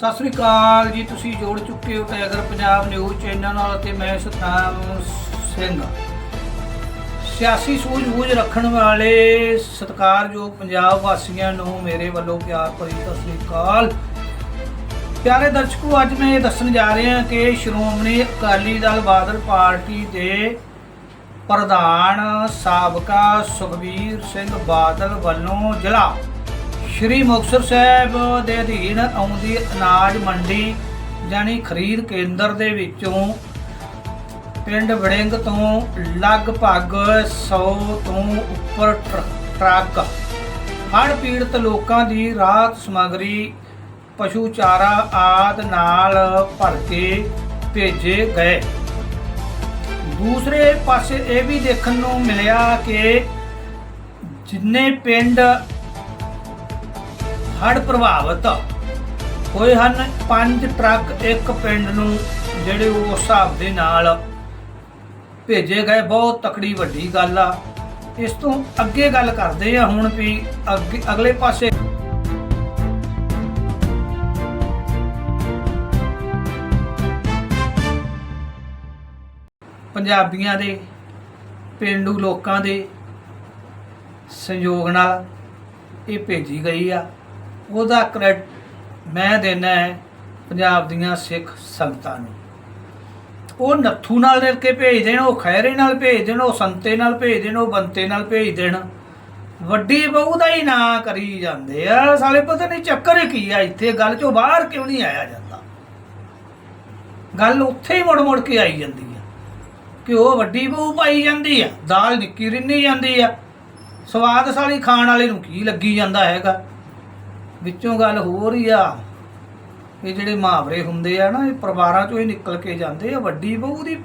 ਸਤਿ ਸ੍ਰੀ ਅਕਾਲ ਜੀ, ਤੁਸੀਂ ਜੋੜ ਚੁੱਕੇ ਹੋ ਟਾਈਗਰ ਪੰਜਾਬ ਨਿਊਜ਼ ਚੈਨਲ ਨਾਲ ਤੇ ਮੈਂ ਸਤਨਾਮ ਸਿੰਘ। ਸਿਆਸੀ ਸੂਝ-ਬੂਝ ਰੱਖਣ ਵਾਲੇ ਸਤਿਕਾਰਯੋਗ ਪੰਜਾਬ ਵਾਸੀਆਂ ਨੂੰ ਮੇਰੇ ਵੱਲੋਂ ਪਿਆਰ ਭਰੀ ਸਤਿ ਸ੍ਰੀ ਅਕਾਲ। ਪਿਆਰੇ ਦਰਸ਼ਕੋ, ਅੱਜ ਮੈਂ ਇਹ ਦੱਸਣ ਜਾ ਰਿਹਾ ਕਿ ਸ਼੍ਰੋਮਣੀ ਅਕਾਲੀ ਦਲ ਬਾਦਲ ਪਾਰਟੀ ਦੇ ਪ੍ਰਧਾਨ ਸਾਬਕਾ ਸੁਖਬੀਰ ਸਿੰਘ ਬਾਦਲ ਵੱਲੋਂ ਜ਼ਿਲ੍ਹਾ ਸ਼੍ਰੀ ਮੁਕਤਸਰ ਸਾਹਿਬ ਦੇ ਅਧੀਨ ਆਉਂਦੀ ਅਨਾਜ ਮੰਡੀ ਯਾਨੀ ਖਰੀਦ ਕੇਂਦਰ ਦੇ ਵਿੱਚੋਂ ਪਿੰਡ ਵੜਿੰਗ ਤੋਂ ਲਗਭਗ 100 ਤੋਂ ਉੱਪਰ ਟਰ- ਟਰੱਕ ਹੜ੍ਹ ਪੀੜਤ ਲੋਕਾਂ ਦੀ ਰਾਹਤ ਸਮੱਗਰੀ, ਪਸ਼ੂ ਚਾਰਾ ਆਦ ਨਾਲ ਭਰ ਕੇ ਭੇਜੇ ਗਏ। ਦੂਸਰੇ ਪਾਸੇ ਇਹ ਵੀ ਦੇਖਣ ਨੂੰ ਮਿਲਿਆ ਕਿ ਜਿੰਨੇ ਪਿੰਡ ਹੜ੍ਹ ਪ੍ਰਭਾਵਿਤ ਹੋਏ ਹਨ। ਪੰਜ ਟਰੱਕ ਇੱਕ ਪਿੰਡ ਨੂੰ ਜਿਹੜੇ ਉਹ ਹਿਸਾਬ ਦੇ ਨਾਲ ਭੇਜੇ ਗਏ। ਬਹੁਤ ਤਕੜੀ ਵੱਡੀ ਗੱਲ ਆ। ਇਸ ਤੋਂ ਅੱਗੇ ਗੱਲ ਕਰਦੇ ਆ ਹੁਣ ਵੀ ਅੱਗੇ, ਅਗਲੇ ਪਾਸੇ। ਪੰਜਾਬੀਆਂ ਦੇ, ਪਿੰਡੂ ਲੋਕਾਂ ਦੇ ਸੰਯੋਗ ਨਾਲ ਇਹ ਭੇਜੀ ਗਈ ਆ। ਉਹਦਾ ਕ੍ਰੈਡਿਟ ਮੈਂ ਦੇਣਾ ਹੈ ਪੰਜਾਬ ਦੀਆਂ ਸਿੱਖ ਸੰਗਤਾਂ ਨੂੰ। ਉਹ ਨੱਥੂ ਨਾਲ ਲਿਖ ਕੇ ਭੇਜ ਦੇਣ, ਉਹ ਖੈਰੇ ਨਾਲ ਭੇਜ ਦੇਣ, ਉਹ ਸੰਤੇ ਨਾਲ ਭੇਜ ਦੇਣ, ਉਹ ਬੰਤੇ ਨਾਲ ਭੇਜ ਦੇਣ। ਵੱਡੀ ਬਹੂ ਦਾ ਹੀ ਨਾਂ ਕਰੀ ਜਾਂਦੇ ਆ। ਸਾਲੇ ਪਤਾ ਨਹੀਂ ਚੱਕਰ ਕੀ ਆ ਇੱਥੇ, ਗੱਲ ਚੋਂ ਬਾਹਰ ਕਿਉਂ ਨਹੀਂ ਆਇਆ ਜਾਂਦਾ? ਗੱਲ ਉੱਥੇ ਹੀ ਮੁੜ ਮੁੜ ਕੇ ਆਈ ਜਾਂਦੀ ਆ। ਕਿ ਉਹ ਵੱਡੀ ਬਹੂ ਪਾਈ ਜਾਂਦੀ ਆ, ਦਾਲ ਨਿੱਕੀ ਰਿੰਨੀ ਜਾਂਦੀ ਆ। ਸਵਾਦ ਸਾਲੀ ਖਾਣ ਵਾਲੇ ਨੂੰ ਕੀ ਲੱਗੀ ਜਾਂਦਾ ਹੈਗਾ? ਵਿੱਚੋਂ ਗੱਲ ਹੋਰ ਹੀ ਆ। ਇਹ ਜਿਹੜੇ ਮੁਹਾਵਰੇ ਹੁੰਦੇ ਆ ਨਾ, ਇਹ ਪਰਿਵਾਰਾਂ ਚੋਂ ਹੀ ਨਿਕਲ ਕੇ ਜਾਂਦੇ ਆ, ਵੱਡੀ ਬਹੂ ਦੀ।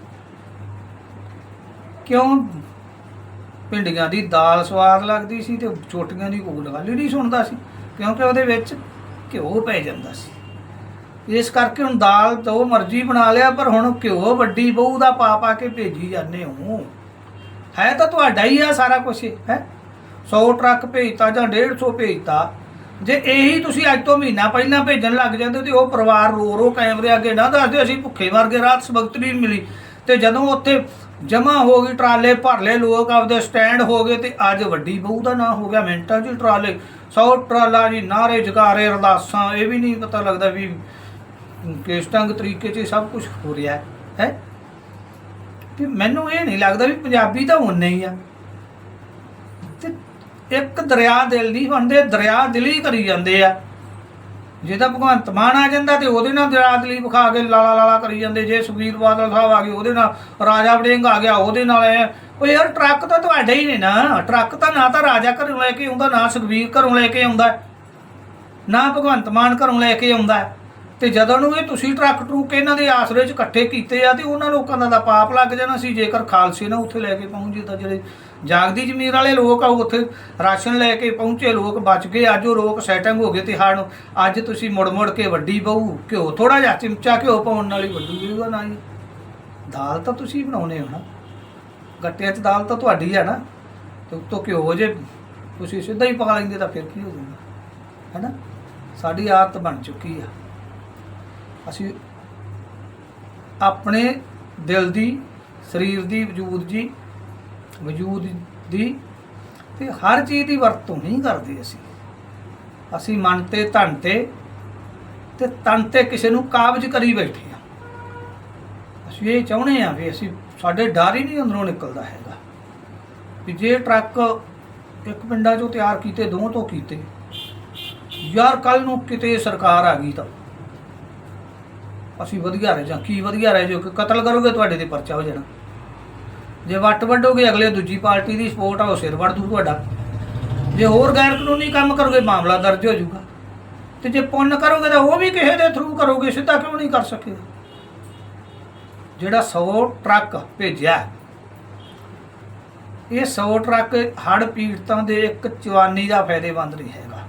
ਕਿਉਂ? ਭਿੰਡੀਆਂ ਦੀ ਦਾਲ ਸਵਾਦ ਲੱਗਦੀ ਸੀ ਤੇ ਛੋਟੀਆਂ ਦੀ ਕੋਈ ਗੱਲ ਹੀ ਨਹੀਂ ਸੁਣਦਾ ਸੀ, ਕਿਉਂਕਿ ਉਹਦੇ ਵਿੱਚ ਘਿਓ ਪੈ ਜਾਂਦਾ ਸੀ। ਇਸ ਕਰਕੇ ਹੁਣ ਦਾਲ ਤਾਂ ਮਰਜ਼ੀ ਬਣਾ ਲਿਆ, ਪਰ ਹੁਣ ਘਿਓ ਵੱਡੀ ਬਹੂ ਦਾ ਪਾ ਪਾ ਕੇ ਭੇਜੀ ਜਾਂਦੇ ਹੋ। ਹੈ ਤਾਂ ਤੁਹਾਡਾ ਹੀ ਆ ਸਾਰਾ ਕੁਝ ਹੈ? 100 ਟਰੱਕ ਭੇਜਤਾ ਜਾਂ 150 ਭੇਜਤਾ ਜੇ ਇਹੀ ਤੁਸੀਂ ਅੱਜ ਤੋਂ ਮਹੀਨਾ ਪਹਿਲਾਂ ਭੇਜਣ ਲੱਗ ਜਾਂਦੇ ਤੇ ਉਹ ਪਰਿਵਾਰ ਰੋ ਰੋ ਕੈਮਰੇ ਅੱਗੇ ਨਾ ਦੱਸਦੇ, ਅਸੀਂ ਭੁੱਖੇ ਮਰ ਗਏ, ਰਾਤ ਸਬਕਤ ਨਹੀਂ ਮਿਲੀ। ਤੇ ਜਦੋਂ ਉੱਥੇ ਜਮਾ ਹੋ ਗਈ ਟਰਾਲੇ ਭਰ ਲਏ ਲੋਕ ਆਪਦੇ ਸਟੈਂਡ ਹੋ ਗਏ ਤੇ ਅੱਜ ਵੱਡੀ ਬਹੂ ਦਾ ਨਾਂ ਹੋ ਗਿਆ ਮਿੰਟਾਂ 'ਚ ਟਰਾਲੇ। 100 ਟਰਾਲਾ ਜੀ, ਨਾਰੇ ਜਗਾਰੇ ਅਰਦਾਸਾਂ ਇਹ ਵੀ ਨਹੀਂ ਪਤਾ ਲੱਗਦਾ ਵੀ ਕਿਸ ਢੰਗ ਤਰੀਕੇ 'ਚ ਸਭ ਕੁਝ ਹੋ ਰਿਹਾ ਹੈ ਕਿ ਮੈਨੂੰ ਇਹ ਨਹੀਂ ਲੱਗਦਾ ਵੀ ਪੰਜਾਬੀ ਤਾਂ ਹੁੰਨੇ ਹੀ ਆ। ਤੇ ਇੱਕ ਦਰਿਆ ਦਿਲ ਨਹੀਂ ਬਣਦੇ, ਦਰਿਆ ਦਿਲੀ ਕਰੀ ਜਾਂਦੇ ਆ। ਜੇ ਤਾਂ ਭਗਵੰਤ ਮਾਨ ਆ ਜਾਂਦਾ ਤੇ ਉਹਦੇ ਨਾਲ ਦਰਿਆ ਦਿਲੀ ਵਿਖਾ ਕੇ ਲਾਲਾ ਲਾਲਾ ਕਰੀ ਜਾਂਦੇ। ਜੇ ਸੁਖਬੀਰ ਬਾਦਲ ਸਾਹਿਬ ਆ ਗਏ, ਉਹਦੇ ਨਾਲ ਰਾਜਾ ਵੜਿੰਗ ਆ ਗਿਆ, ਉਹਦੇ ਨਾਲ ਐ। ਉਹ ਯਾਰ ਟਰੱਕ ਤਾਂ ਤੁਹਾਡੇ ਹੀ ਨੇ ਨਾ। ਟਰੱਕ ਤਾਂ ਨਾ ਤਾਂ ਰਾਜਾ ਘਰੋਂ ਲੈ ਕੇ ਆਉਂਦਾ, ਨਾ ਸੁਖਬੀਰ ਘਰੋਂ ਲੈ ਕੇ ਆਉਂਦਾ, ਨਾ ਭਗਵੰਤ ਮਾਨ ਘਰੋਂ ਲੈ ਕੇ ਆਉਂਦਾ। ਤੇ ਜਦੋਂ ਨੂੰ ਇਹ ਤੁਸੀਂ ਟਰੱਕ ਟਰੂਕ ਇਹਨਾਂ ਦੇ ਆਸਰੇ 'ਚ ਇਕੱਠੇ ਕੀਤੇ ਆ ਤੇ ਉਹਨਾਂ ਲੋਕਾਂ ਦਾ ਤਾਂ ਪਾਪ ਲੱਗ ਜਾਣਾ ਸੀ। ਜੇਕਰ ਖਾਲਸੇ ਨਾ ਉੱਥੇ ਲੈ ਕੇ ਪਹੁੰਚੇ ਤਾਂ ਜਿਹੜੇ ਜਾਗਦੀ ਜ਼ਮੀਰ ਵਾਲੇ ਲੋਕ ਆ ਉੱਥੇ, ਰਾਸ਼ਨ ਲੈ ਕੇ ਪਹੁੰਚੇ ਲੋਕ ਬਚ ਗਏ, ਅੱਜ ਉਹ ਲੋਕ ਸੈਟਿੰਗ ਹੋ ਗਏ ਤੇ ਹਾਣ ਅੱਜ ਤੁਸੀਂ ਮੁੜ ਮੁੜ ਕੇ ਵੱਡੀ ਬਹੂ, ਘਿਓ ਥੋੜਾ ਜਿਹਾ ਚਿਮਚਾ ਘਿਓ ਪਾਉਣ ਨਾਲ ਵਾਲੀ ਵੱਡੀ ਜੀਗਾ ਨਾ ਜੀ ਦਾਲ ਤਾਂ ਤੁਸੀਂ ਬਣਾਉਨੇ ਹੋ ਨਾ। ਗੱਟਿਆਂ 'ਚ ਦਾਲ ਤਾਂ ਤੁਹਾਡੀ ਹੈ ਨਾ। ਤੇ ਉੱਤੋਂ ਘਿਓ ਜੇ ਤੁਸੀਂ ਸਿੱਧਾ ਹੀ ਪਕਾ ਲੈਂਦੇ ਤਾਂ ਫਿਰ ਕੀ ਹੋ ਜਾਂਦਾ ਹੈਨਾ? ਸਾਡੀ ਆਦਤ ਬਣ ਚੁੱਕੀ ਆ। ਅਸੀਂ ਆਪਣੇ ਦਿਲ ਦੀ, ਸਰੀਰ ਦੀ, ਵਜੂਦ ਜੀ ਵਜੂਦ ਦੀ ਤੇ ਹਰ ਚੀਜ਼ ਦੀ ਵਰਤੋਂ ਨਹੀਂ ਕਰਦੇ ਅਸੀਂ। ਅਸੀਂ ਮਨ ਤੇ ਧਨ ਤੇ ਤੇ ਤਨ ਤੇ ਕਿਸੇ ਨੂੰ ਕਾਬਜ ਕਰੀ ਬੈਠੇ ਆ ਅਸੀਂ ਇਹ ਚਾਹੁੰਦੇ ਆ ਵੀ ਅਸੀਂ ਸਾਡੇ ਡਰ ਹੀ ਨਹੀਂ ਅੰਦਰੋਂ ਨਿਕਲਦਾ ਹੈਗਾ। ਵੀ ਜੇ ਟਰੱਕ ਇੱਕ ਪਿੰਡਾਂ ਚੋਂ ਤਿਆਰ ਕੀਤੇ ਦੋ ਤੋਂ ਕੀਤੇ, ਯਾਰ ਕੱਲ ਨੂੰ ਕਿਤੇ ਸਰਕਾਰ ਆ ਗਈ ਤਾਂ ਅਸੀਂ ਵਧੀਆ ਰਹਿ ਜਾ, ਕੀ ਵਧੀਆ ਰਹਿ ਜਾਓ, ਕਿ ਕਤਲ ਕਰੋਗੇ ਤੁਹਾਡੇ ਤੇ ਪਰਚਾ ਹੋ ਜਾਣਾ। ਜੇ ਵੱਟ ਵੱਡੋਗੇ ਅਗਲੇ ਦੂਜੀ ਪਾਰਟੀ ਦੀ ਸਪੋਰਟ ਆ, ਉਹ ਸਿਰ ਵੱਢ ਦੂ ਤੁਹਾਡਾ। ਜੇ ਹੋਰ ਗੈਰ ਕਾਨੂੰਨੀ ਕੰਮ ਕਰੋਗੇ, ਮਾਮਲਾ ਦਰਜ ਹੋ ਜਾਊਗਾ। ਤੇ ਜੇ ਪੁੰਨ ਕਰੋਗੇ, ਤਾਂ ਉਹ ਵੀ ਕਿਸੇ ਦੇ ਥਰੂ ਕਰੋਗੇ, ਸਿੱਧਾ ਕਿਉਂ ਨਹੀਂ ਕਰ ਸਕੇ? ਜਿਹੜਾ 100 ਟਰੱਕ ਭੇਜਿਆ, ਇਹ 100 ਟਰੱਕ ਹੜ ਪੀੜਤਾਂ ਦੇ ਇੱਕ ਚਵਾਨੀ ਦਾ ਫਾਇਦੇਮੰਦ ਨਹੀਂ ਹੈਗਾ।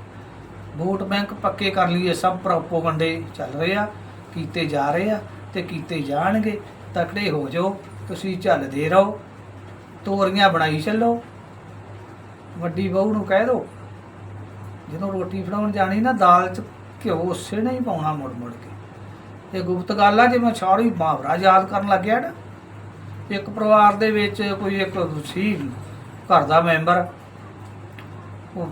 ਵੋਟ ਬੈਂਕ ਪੱਕੇ ਕਰ ਲਈਏ, ਸਭ ਪ੍ਰੋਪੋਗੰਡੇ ਚੱਲ ਰਹੇ ਆ, ਕੀਤੇ ਜਾ ਰਹੇ ਆ ਤੇ ਕੀਤੇ ਜਾਣਗੇ, ਤਕੜੇ ਹੋ ਜਾਓ। ਤੁਸੀਂ ਝੱਲਦੇ ਰਹੋ, ਤੋਰੀਆਂ ਬਣਾਈ ਚੱਲੋ, ਵੱਡੀ ਬਹੂ ਨੂੰ ਕਹਿ ਦਿਓ, ਜਦੋਂ ਰੋਟੀ ਫੜਾਉਣ ਜਾਣੀ ਨਾ, ਦਾਲ ਚ ਘਿਓ ਉਸੇ ਨੇ ਹੀ ਪਾਉਣਾ ਮੁੜ ਮੁੜ ਕੇ। ਇਹ ਗੁਪਤ ਗੱਲ ਆ, ਜੇ ਮੈਂ ਸਾਰੀ ਮੁਹਾਵਰਾ ਯਾਦ ਕਰਨ ਲੱਗਿਆ ਨਾ, ਇੱਕ ਪਰਿਵਾਰ ਦੇ ਵਿੱਚ ਕੋਈ ਇੱਕ ਸੀ ਘਰ ਦਾ ਮੈਂਬਰ, ਉਹ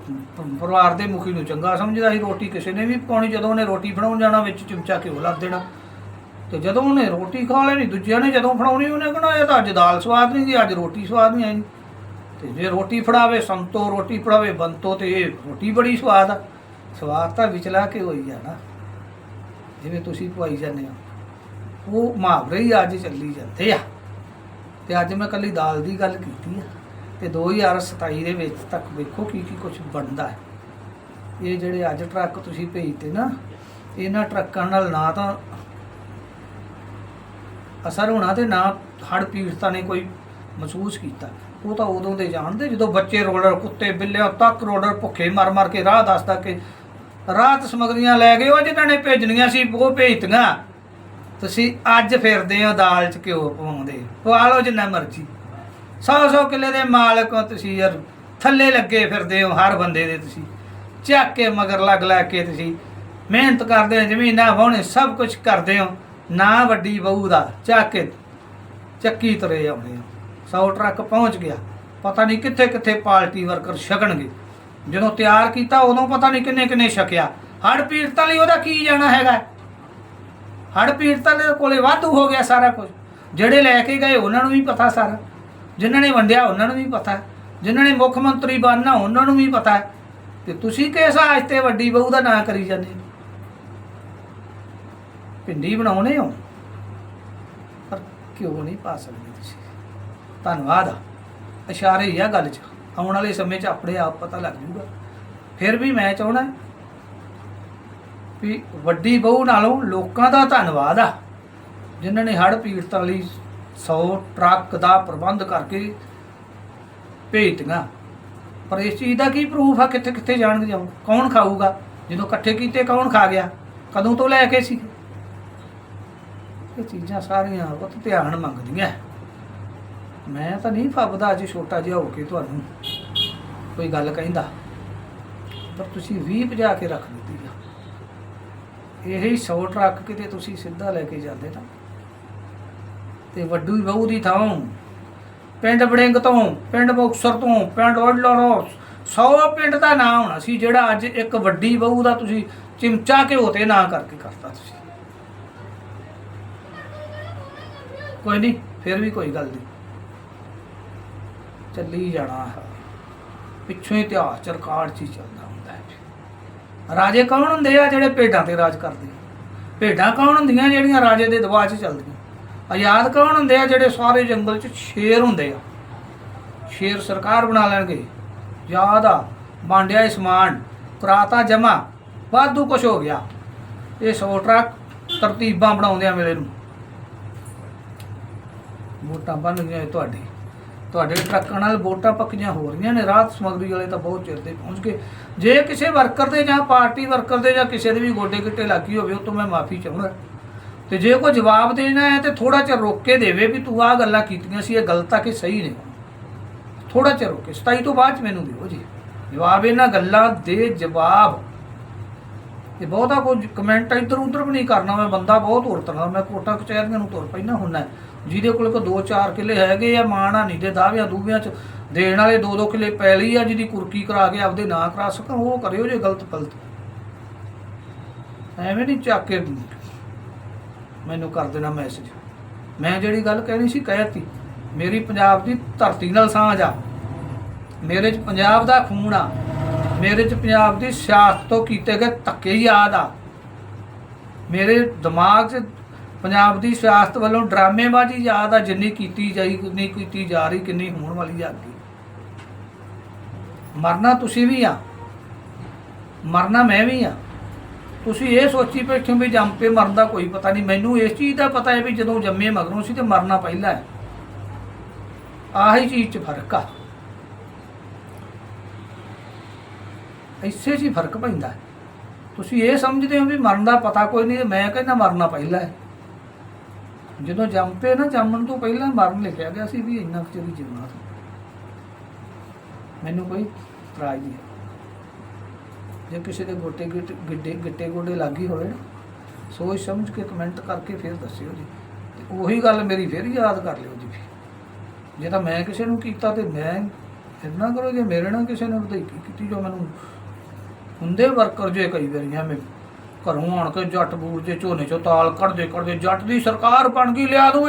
ਪਰਿਵਾਰ ਦੇ ਮੁਖੀ ਨੂੰ ਚੰਗਾ ਸਮਝਦਾ ਸੀ, ਰੋਟੀ ਕਿਸੇ ਨੇ ਵੀ ਪਾਉਣੀ, ਜਦੋਂ ਉਹਨੇ ਰੋਟੀ ਬਣਾਉਣ ਜਾਣਾ, ਵਿੱਚ ਚਮਚਾ ਘਿਓ ਲੱਦ ਦੇਣਾ। ਤੇ ਜਦੋਂ ਉਹਨੇ ਰੋਟੀ ਖਾ ਲੈਣੀ, ਦੂਜਿਆਂ ਨੇ ਜਦੋਂ ਫੜਾਉਣੀ, ਉਹਨੇ ਕਹਣਾ ਇਹ ਤਾਂ ਅੱਜ ਦਾਲ ਸਵਾਦ ਨਹੀਂ ਦੀ ਅੱਜ ਰੋਟੀ ਸਵਾਦ ਨਹੀਂ ਆਈ। ਤੇ ਜੇ ਰੋਟੀ ਫੜਾਵੇ, ਸੰਤੋ ਰੋਟੀ ਫੜਾਵੇ, ਬੰਤੋ ਤੇ ਇਹ ਰੋਟੀ ਬੜੀ ਸਵਾਦ ਆ। ਸਵਾਦ ਤਾਂ ਵਿਚਲਾ ਕੇ ਹੋਈ ਆ ਨਾ। ਜਿਵੇਂ ਤੁਸੀਂ ਪਵਾਈ ਜਾਂਦੇ ਹੋ। ਉਹ ਮੁਹਾਵਰੇ ਹੀ ਅੱਜ ਚੱਲੀ ਜਾਂਦੇ ਆ। ਤੇ ਅੱਜ ਮੈਂ ਕੱਲੀ ਦਾਲ ਦੀ ਗੱਲ ਕੀਤੀ ਆ। ਤੇ 2027 ਦੇ ਵਿੱਚ ਤੱਕ ਵੇਖੋ ਕੀ ਕੀ ਕੁਝ ਬਣਦਾ ਹੈ। ਇਹ ਜਿਹੜੇ ਅੱਜ ਟਰੱਕ ਤੁਸੀਂ ਭੇਜਦੇ ਨਾ, ਇਹਨਾਂ ਟਰੱਕਾਂ ਨਾਲ ਨਾ ਤਾਂ ਅਸਰ ਹੋਣਾ ਤੇ ਨਾ ਹੜ ਪੀੜਤਾਂ ਨੇ ਕੋਈ ਮਹਿਸੂਸ ਕੀਤਾ। ਉਹ ਤਾਂ ਉਦੋਂ ਦੇ ਜਾਣਦੇ ਜਦੋਂ ਬੱਚੇ ਰੋਲਰ ਕੁੱਤੇ ਬਿੱਲਿਆਂ ਤੱਕ ਰੋਲਰ ਭੁੱਖੇ ਮਰ ਮਰ ਕੇ ਰਾਹ ਦੱਸਦਾ ਕਿ ਰਾਤ ਸਮਗਰੀਆਂ ਲੈ ਗਏ, ਉਹ ਜਿਨ੍ਹਾਂ ਨੇ ਭੇਜਣੀਆਂ ਸੀ, ਉਹ ਭੇਜਤੀਆਂ। ਤੁਸੀਂ ਅੱਜ ਫਿਰਦੇ ਹੋ ਦਾਲ ਚ ਘਿਓ ਪਵਾਉਂਦੇ ਪਵਾ ਲਓ ਜਿੰਨਾ ਮਰਜ਼ੀ। 100-100 ਕਿੱਲੇ ਦੇ ਮਾਲਕ ਹੋ ਤੁਸੀਂ ਯਾਰ, ਥੱਲੇ ਲੱਗੇ ਫਿਰਦੇ ਹੋ ਹਰ ਬੰਦੇ ਦੇ ਤੁਸੀਂ। ਚੱਕ ਕੇ ਮਗਰ ਲੱਗ ਲੈ ਕੇ ਤੁਸੀਂ ਮਿਹਨਤ ਕਰਦੇ ਹੋ, ਜ਼ਮੀਨਾਂ ਵਾਹੁਣੇ, ਸਭ ਕੁਝ ਕਰਦੇ ਹੋ। ਨਾ ਵੱਡੀ ਬਹੂ ਦਾ, ਚੱਕ ਕੇ ਚੱਕੀ ਤਰੇ ਆਉਣੇ ਆ। 100 ਟਰੱਕ ਪਹੁੰਚ ਗਿਆ। ਪਤਾ ਨਹੀਂ ਕਿੱਥੇ ਕਿੱਥੇ ਪਾਰਟੀ ਵਰਕਰ ਛਕਣਗੇ। ਜਦੋਂ ਤਿਆਰ ਕੀਤਾ, ਉਦੋਂ ਪਤਾ ਨਹੀਂ ਕਿੰਨੇ ਕਿੰਨੇ ਛਕਿਆ। ਹੜ ਪੀੜਤਾਂ ਲਈ ਉਹਦਾ ਕੀ ਜਾਣਾ ਹੈਗਾ? ਹੜ ਪੀੜਤਾਂ ਦੇ ਕੋਲੇ ਵਾਧੂ ਹੋ ਗਿਆ ਸਾਰਾ ਕੁਝ। ਜਿਹੜੇ ਲੈ ਕੇ ਗਏ, ਉਹਨਾਂ ਨੂੰ ਵੀ ਪਤਾ ਸਾਰਾ। ਜਿਨ੍ਹਾਂ ਨੇ ਵੰਡਿਆ, ਉਹਨਾਂ ਨੂੰ ਵੀ ਪਤਾ। ਜਿਨ੍ਹਾਂ ਨੇ ਮੁੱਖ ਮੰਤਰੀ ਬਣਨਾ, ਉਹਨਾਂ ਨੂੰ ਵੀ ਪਤਾ। ਤੇ ਤੁਸੀਂ ਕਿਸ ਆਜ ਤੇ ਵੱਡੀ ਬਹੂ ਦਾ ਨਾਂ ਕਰੀ ਜਾਂਦੇ ਭਿੰਡੀ ਬਣਾਉਣੇ ਹੋ? ਪਰ ਕਿਉਂ ਨਹੀਂ ਪਾ ਸਕਦੇ ਤੁਸੀਂ? ਧੰਨਵਾਦ ਆ। ਇਸ਼ਾਰੇ ਹੀ ਆ ਗੱਲ 'ਚ। ਆਉਣ ਵਾਲੇ ਸਮੇਂ 'ਚ ਆਪਣੇ ਆਪ ਪਤਾ ਲੱਗ ਜੂਗਾ ਫਿਰ ਵੀ ਮੈਂ ਚਾਹਣਾ ਵੀ ਵੱਡੀ ਬਹੂ ਨਾਲੋਂ ਲੋਕਾਂ ਦਾ ਧੰਨਵਾਦ ਆ। ਜਿਨ੍ਹਾਂ ਨੇ ਹੜ੍ਹ ਪੀੜਤਾਂ ਲਈ 100 ਟਰੱਕ ਦਾ ਪ੍ਰਬੰਧ ਕਰਕੇ ਭੇਜਤੀਆਂ। ਪਰ ਇਸ ਚੀਜ਼ ਦਾ ਕੀ ਪ੍ਰੂਫ ਆ? ਕਿੱਥੇ ਕਿੱਥੇ ਜਾਣਗੇ ਜਾਓ ਕੌਣ ਖਾਊਗਾ? ਜਦੋਂ ਇਕੱਠੇ ਕੀਤੇ ਕੌਣ ਖਾ ਗਿਆ? ਕਦੋਂ ਤੋਂ ਲੈ ਕੇ ਸੀ? ਇਹ ਚੀਜ਼ਾਂ ਸਾਰੀਆਂ ਬਹੁਤ ਧਿਆਨ ਮੰਗਦੀਆਂ। ਮੈਂ ਤਾਂ ਨਹੀਂ ਫੱਬਦਾ ਅੱਜ ਛੋਟਾ ਜਿਹਾ ਹੋ ਕੇ ਤੁਹਾਨੂੰ, ਕੋਈ ਗੱਲ ਕਹਿੰਦਾ। ਪਰ ਤੁਸੀਂ 20 ਭਜਾ ਕੇ ਰੱਖ ਦਿੱਤੀ ਆ। ਇਹੀ 100 ਟਰੱਕ ਕਿਤੇ ਤੁਸੀਂ ਸਿੱਧਾ ਲੈ ਕੇ ਜਾਂਦੇ ਤਾਂ। ਤੇ ਵੱਡੂ ਬਹੂ ਦੀ ਥਾਂ, ਪਿੰਡ ਬੜਿੰਗ ਤੋਂ, ਪਿੰਡ ਮੁਕਤਸਰ ਤੋਂ, ਪਿੰਡ ਔਡਲਰੋਂ 100 ਪਿੰਡ ਦਾ ਨਾਂ ਹੋਣਾ ਸੀ ਜਿਹੜਾ ਅੱਜ ਇੱਕ ਵੱਡੀ ਬਹੂ ਦਾ ਤੁਸੀਂ ਚਿਮਚਾ ਘਿਓ ਤੇ ਨਾਂ ਕਰਕੇ ਕਰਤਾ ਤੁਸੀਂ। ਕੋਈ ਨਹੀਂ, ਫਿਰ ਵੀ ਕੋਈ ਗੱਲ ਨਹੀਂ। ਚੱਲੀ ਜਾਣਾ ਹੈ। ਪਿੱਛੋਂ ਇਤਿਹਾਸ ਚ ਰਿਕਾਰਡ ਚ ਹੀ ਚੱਲਦਾ ਹੁੰਦਾ ਹੈ। ਰਾਜੇ ਕੌਣ ਹੁੰਦੇ ਆ ਜਿਹੜੇ ਭੇਡਾਂ ਤੇ ਰਾਜ ਕਰਦੇ ਆ? ਭੇਡਾਂ ਕੌਣ ਹੁੰਦੀਆਂ ਜਿਹੜੀਆਂ ਰਾਜੇ ਦੇ ਦਬਾਅ 'ਚ ਚੱਲਦੀਆਂ? ਆਜ਼ਾਦ ਕੌਣ ਹੁੰਦੇ ਆ ਜਿਹੜੇ ਸਾਰੇ ਜੰਗਲ 'ਚ ਸ਼ੇਰ ਹੁੰਦੇ ਆ? ਸ਼ੇਰ ਸਰਕਾਰ ਬਣਾ ਲੈਣਗੇ। ਯਾਦ ਆ, ਬਾਂਡਿਆ ਇਹ ਸਮਾਨ ਕਰਾਤਾ ਜਮਾ, ਵਾਧੂ ਕੁਛ ਹੋ ਗਿਆ। ਇਹ 100 ਟਰੱਕ ਤਰਤੀਬਾਂ ਬਣਾਉਂਦੇ ਆ ਵੇਲੇ ਨੂੰ। ਵੋਟਾਂ ਬਣ ਗਈਆਂ ਤੁਹਾਡੇ। ਤੁਹਾਡੇ ਟਰੱਕਾਂ ਨਾਲ ਵੋਟਾਂ ਪੱਕੀਆਂ ਹੋ ਰਹੀਆਂ ਨੇ, ਰਾਤ ਸਮਗਰੀ ਵਾਲੇ ਤਾਂ ਬਹੁਤ ਚਿਰ ਦੇ ਪਹੁੰਚ ਗਏ। ਜੇ ਕਿਸੇ ਵਰਕਰ ਦੇ ਜਾਂ ਪਾਰਟੀ ਵਰਕਰ ਦੇ ਜਾਂ ਕਿਸੇ ਦੇ ਵੀ ਗੋਡੇ ਗਿੱਟੇ ਲੱਗੀ ਹੋਵੇ, ਉਹ ਤੋਂ ਮੈਂ ਮਾਫੀ ਚਾਹੁੰਦਾ। ਤੇ ਜੇ ਕੋਈ ਜਵਾਬ ਦੇਣਾ ਹੈ ਤੇ ਥੋੜਾ ਚਿਰ ਰੋਕ ਕੇ ਦੇਵੇ ਵੀ ਤੂੰ ਆਹ ਗੱਲਾਂ ਕੀਤੀਆਂ ਸੀ, ਇਹ ਗਲਤ ਆ ਕਿ ਸਹੀ ਨੇ। ਥੋੜਾ ਚਿਰ ਰੋਕੇ 27 ਤੋਂ ਬਾਅਦ ਚ ਮੈਨੂੰ ਦਿਓ ਜੀ। ਜਵਾਬ ਇਹਨਾਂ ਗੱਲਾਂ ਦੇ ਜਵਾਬ। ਤੇ ਬਹੁਤਾ ਕੋਈ ਕਮੈਂਟ ਇੱਧਰ ਉੱਧਰ ਵੀ ਨਹੀਂ ਕਰਨਾ, ਮੈਂ ਬੰਦਾ ਬਹੁਤ ਉਰਤਣਾ, ਮੈਂ ਕੋਟਾ ਕਚਹਿਰੀਆਂ ਨੂੰ ਤੁਰ ਪੈਣਾ ਹੁੰਦਾ। ਜਿਹਦੇ ਕੋਲ ਕੋ 2-4 ਕਿੱਲੇ ਹੈਗੇ ਆ, ਮਾਣਾ ਨਹੀਂ ਦੇ ਦਾਵਿਆਂ ਦੂਵਿਆਂ ਚ। ਦੇਣ ਵਾਲੇ 2-2 ਕਿੱਲੇ ਪੈਲੀ ਆ, ਜਿਹਦੀ ਕੁਰਕੀ ਕਰਾ ਕੇ ਆਪਦੇ ਨਾਂ ਕਰਾ ਸਕਣ, ਉਹ ਕਰਿਓ ਜੇ ਗਲਤ ਗਲਤ ਐਵੇਂ ਨਹੀਂ ਚੱਕ ਕੇ ਮੈਨੂੰ ਕਰ ਦੇਣਾ ਮੈਸੇਜ ਮੈਂ ਜਿਹੜੀ ਗੱਲ ਕਹਿਣੀ ਸੀ ਕਹਿਤੀ ਮੇਰੀ ਪੰਜਾਬ ਦੀ ਧਰਤੀ ਨਾਲ ਸਾਂਝ ਆ। ਮੇਰੇ ਚ ਪੰਜਾਬ ਦਾ ਖੂਨ ਆ। ਮੇਰੇ ਚ ਪੰਜਾਬ ਦੀ ਸਿਆਸਤ ਤੋਂ ਕੀਤੇ ਗਏ ਧੱਕੇ ਯਾਦ ਆ। ਮੇਰੇ ਦਿਮਾਗ 'ਚ ਪੰਜਾਬ ਦੀ ਸਿਆਸਤ ਵੱਲੋਂ ਡਰਾਮੇਬਾਜ਼ੀ ਯਾਦ ਆ ਜਿੰਨੀ ਕੀਤੀ ਜਾਈ ਕਿੰਨੀ ਕੀਤੀ ਜਾ ਰਹੀ, ਕਿੰਨੀ ਹੋਣ ਵਾਲੀ ਆ ਅੱਗੇ। ਮਰਨਾ ਤੁਸੀਂ ਵੀ ਆ। ਮਰਨਾ ਮੈਂ ਵੀ ਆ। ਤੁਸੀਂ ਇਹ ਸੋਚੀ ਬੈਠੇ ਵੀ ਜੰਮ ਕੇ ਮਰਨ ਦਾ ਕੋਈ ਪਤਾ ਨਹੀਂ। ਮੈਨੂੰ ਇਸ ਚੀਜ਼ ਦਾ ਪਤਾ ਹੈ ਵੀ ਜਦੋਂ ਜੰਮੇ ਮਗਰੋਂ ਸੀ ਤੇ ਮਰਨਾ ਪਹਿਲਾਂ ਹੈ। ਆਹੀ ਚੀਜ਼ 'ਚ ਫ਼ਰਕ ਆ। ਇਸੇ 'ਚ ਹੀ ਫ਼ਰਕ ਪੈਂਦਾ ਤੁਸੀਂ ਇਹ ਸਮਝਦੇ ਹੋ ਵੀ ਮਰਨ ਦਾ ਪਤਾ ਕੋਈ ਨਹੀਂ ਮੈਂ ਕਹਿੰਦਾ ਮਰਨਾ ਪਹਿਲਾਂ ਹੈ। ਜਦੋਂ ਜੰਮ ਪਏ ਨਾ, ਜੰਮਣ ਤੋਂ ਪਹਿਲਾਂ ਮਰਨ ਲਿਖਿਆ ਗਿਆ ਸੀ ਵੀ ਇੰਨਾ ਕੁ ਚਿਰ ਹੀ ਜਿਉਣਾ ਸੀ। ਮੈਨੂੰ ਕੋਈ ਇਤਰਾਜ਼ ਨਹੀਂ ਜੇ ਕਿਸੇ ਦੇ ਗੋਟੇ, ਗਿੱਡੇ, ਗਿੱਟੇ ਗੋਡੇ ਲੱਗੀ ਹੋਵੇ ਨਾ, ਸੋਚ ਸਮਝ ਕੇ ਕਮੈਂਟ ਕਰਕੇ ਫਿਰ ਦੱਸਿਓ ਜੀ। ਤੇ ਉਹੀ ਗੱਲ ਮੇਰੀ ਫਿਰ ਯਾਦ ਕਰ ਲਿਓ ਜੀ। ਜੇ ਤਾਂ ਮੈਂ ਕਿਸੇ ਨੂੰ ਕੀਤਾ ਤੇ ਮੈਂ ਇੰਨਾ ਕਰੋ, ਜੇ ਮੇਰੇ ਨਾਲ ਕਿਸੇ ਨੇ ਵਧਾਈ ਕੀਤੀ ਜੋ ਮੈਨੂੰ ਹੁੰਦੇ ਵਰਕਰ ਜੇ ਕਈ ਵਾਰੀ ਐਵੇਂ ਘਰੋਂ ਆਣ ਕੇ ਜੱਟ ਬੂਰ ਦੇ ਝੋਨੇ ਚੋਂ ਤਾਲ ਕੱਢਦੇ ਕੱਢਦੇ ਜੱਟ ਦੀ ਸਰਕਾਰ ਬਣ ਗਈ, ਲਿਆ ਦੂੰ